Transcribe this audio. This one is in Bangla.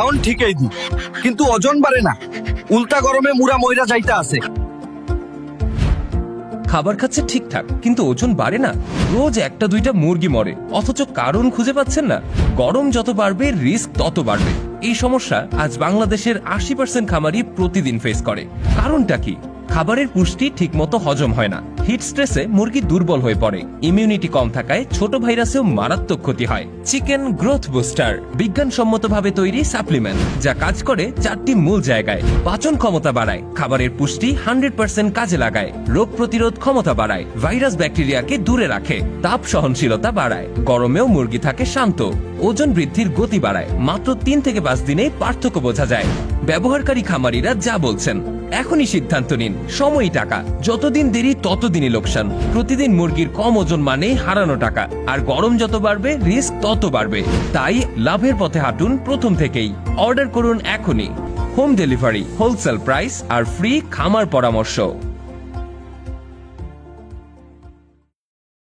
এখন ঠিকই দি, কিন্তু ওজন বাড়ে না। উল্টা গরমে মুড়া ময়রা যাইতা আছে। খাবার খাচ্ছে ঠিকঠাক, কিন্তু ওজন বাড়ে না। রোজ একটা দুইটা মুরগি মরে, অথচ কারণ খুঁজে পাচ্ছেন না। গরম যত বাড়বে, রিস্ক তত বাড়বে। এই সমস্যা আজ বাংলাদেশের আশি পার্সেন্ট খামারই প্রতিদিন ফেস করে। কারণটা কি? খাবারের পুষ্টি ঠিকমতো হজম হয় না। হিট স্ট্রেসে মুরগি দুর্বল হয়ে পড়ে। ইমিউনিটি কম থাকায় ছোট ভাইরাসেও মারাত্মক ক্ষতি হয়। চিকেন গ্রোথ বুস্টার বিজ্ঞানসম্মতভাবে তৈরি সাপ্লিমেন্ট যা কাজ করে চারটি মূল জায়গায়। পাচন ক্ষমতা বাড়ায়, খাবারের পুষ্টি হান্ড্রেড পার্সেন্ট কাজে লাগায়। রোগ প্রতিরোধ ক্ষমতা বাড়ায়, ভাইরাস ব্যাকটেরিয়াকে দূরে রাখে, তাপ সহনশীলতা বাড়ায়। গরমেও মুরগি থাকে শান্ত, ওজন বৃদ্ধির গতি বাড়ায়। মাত্র তিন থেকে পাঁচ দিনেই পার্থক্য বোঝা যায়। ব্যবহারকারী খামারিরা যা বলছেন, এখনই সিদ্ধান্ত নিন। সময় টাকা। যতদিন দেরি, ততদিনই লোকসান। প্রতিদিন মুরগির কম ওজন মানে হারানো টাকা। আর গরম যত বাড়বে, রিস্ক তত বাড়বে। তাই লাভের পথে হাঁটুন প্রথম থেকেই। অর্ডার করুন এখনই। হোম ডেলিভারি, হোলসেল প্রাইস আর ফ্রি খামার পরামর্শ।